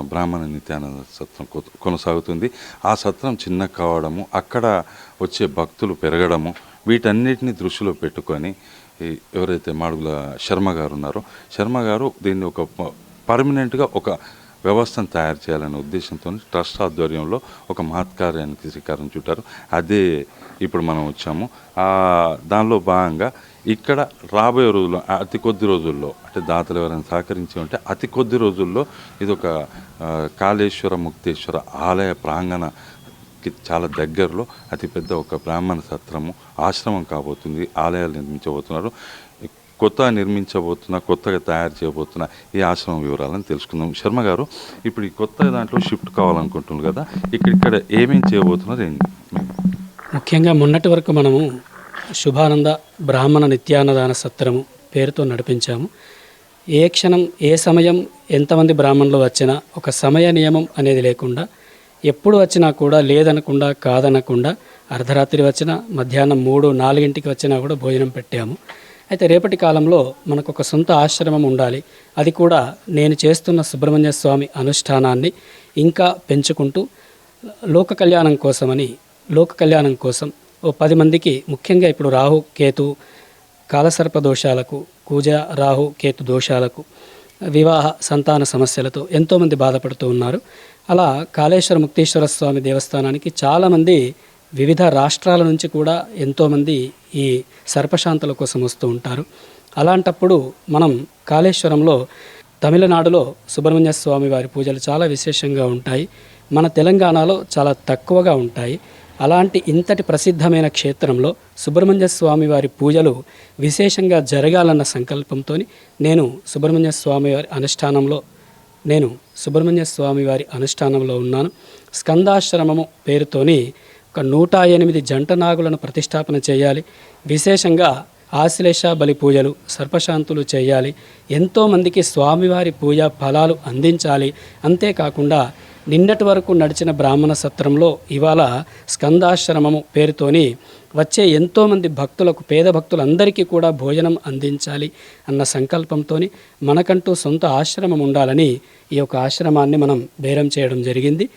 బ్రాహ్మణ నిత్యానంద సత్రం కొ- కొనసాగుతుంది. ఆ సత్రం చిన్న కావడము అక్కడ వచ్చే భక్తులు పెరగడము వీటన్నిటిని దృష్టిలో పెట్టుకొని ఎవరైతే మాడుగుల శర్మ గారు ఉన్నారో శర్మ గారు దీన్ని ఒక ప- పర్మనెంట్గా ఒక వ్యవస్థను తయారు చేయాలనే ఉద్దేశంతో ట్రస్ట్ ఆధ్వర్యంలో ఒక మహత్కార్యానికి శ్రీకారం చుట్టారు. అదే ఇప్పుడు మనం వచ్చాము. దానిలో భాగంగా ఇక్కడ రాబోయే రోజుల్లో అతి కొద్ది రోజుల్లో అంటే దాతలు ఎవరైనా సహకరించి ఉంటే అతి కొద్ది రోజుల్లో ఇది ఒక కాళేశ్వర ముక్తేశ్వర ఆలయ ప్రాంగణ చాలా దగ్గరలో అతిపెద్ద ఒక బ్రాహ్మణ సత్రము ఆశ్రమం కాబోతుంది. ఆలయాలు నిర్మించబోతున్నారు. కొత్తగా నిర్మించబోతున్న కొత్తగా తయారు చేయబోతున్న ఈ ఆశ్రమం వివరాలను తెలుసుకుందాం. శర్మ గారు ఇప్పుడు ఈ కొత్త దాంట్లో షిఫ్ట్ కావాలనుకుంటున్నారు కదా ఇక్కడ ఇక్కడ ఏమేం చేయబోతున్నారు ఏంటి? ముఖ్యంగా మొన్నటి వరకు మనము శుభానంద బ్రాహ్మణ నిత్యాన్నదాన సత్రము పేరుతో నడిపించాము. ఏ క్షణం ఏ సమయం ఎంతమంది బ్రాహ్మణులు వచ్చినా ఒక సమయ నియమం అనేది లేకుండా ఎప్పుడు వచ్చినా కూడా లేదనకుండా కాదనకుండా అర్ధరాత్రి వచ్చినా మధ్యాహ్నం మూడు నాలుగింటికి వచ్చినా కూడా భోజనం పెట్టాము. అయితే రేపటి కాలంలో మనకు ఒక సొంత ఆశ్రమం ఉండాలి. అది కూడా నేను చేస్తున్న సుబ్రహ్మణ్య స్వామి అనుష్ఠానాన్ని ఇంకా పెంచుకుంటూ లోక కళ్యాణం కోసమని లోక కళ్యాణం కోసం ఓ పది మందికి ముఖ్యంగా ఇప్పుడు రాహు కేతు కాలసర్ప దోషాలకు కూజ రాహు కేతు దోషాలకు వివాహ సంతాన సమస్యలతో ఎంతోమంది బాధపడుతూ ఉన్నారు. అలా కాళేశ్వర ముక్తేశ్వర స్వామి దేవస్థానానికి చాలామంది వివిధ రాష్ట్రాల నుంచి కూడా ఎంతోమంది ఈ సర్పశాంతుల కోసం వస్తూ ఉంటారు. అలాంటప్పుడు మనం కాళేశ్వరంలో తమిళనాడులో సుబ్రహ్మణ్య స్వామి వారి పూజలు చాలా విశేషంగా ఉంటాయి. మన తెలంగాణలో చాలా తక్కువగా ఉంటాయి. అలాంటి ఇంతటి ప్రసిద్ధమైన క్షేత్రంలో సుబ్రహ్మణ్య స్వామి వారి పూజలు విశేషంగా జరగాలన్న సంకల్పంతో నేను సుబ్రహ్మణ్య స్వామి వారి అనుష్ఠానంలో నేను సుబ్రహ్మణ్య స్వామి వారి అనుష్ఠానంలో ఉన్నాను. స్కందాశ్రమము పేరుతోని ఒక నూట ఎనిమిది జంట నాగులను ప్రతిష్టాపన చేయాలి. విశేషంగా ఆశ్లేష బలి పూజలు సర్పశాంతులు చేయాలి. ఎంతోమందికి స్వామివారి పూజ ఫలాలు అందించాలి. అంతేకాకుండా నిన్నటి వరకు నడిచిన బ్రాహ్మణ సత్రంలో ఇవాళ స్కందాశ్రమము పేరుతోని వచ్చే ఎంతోమంది భక్తులకు పేద భక్తులందరికీ కూడా భోజనం అందించాలి అన్న సంకల్పంతో మనకంటూ సొంత ఆశ్రమం ఉండాలని ఈ యొక్క ఆశ్రమాన్ని మనం బేరం చేయడం జరిగింది.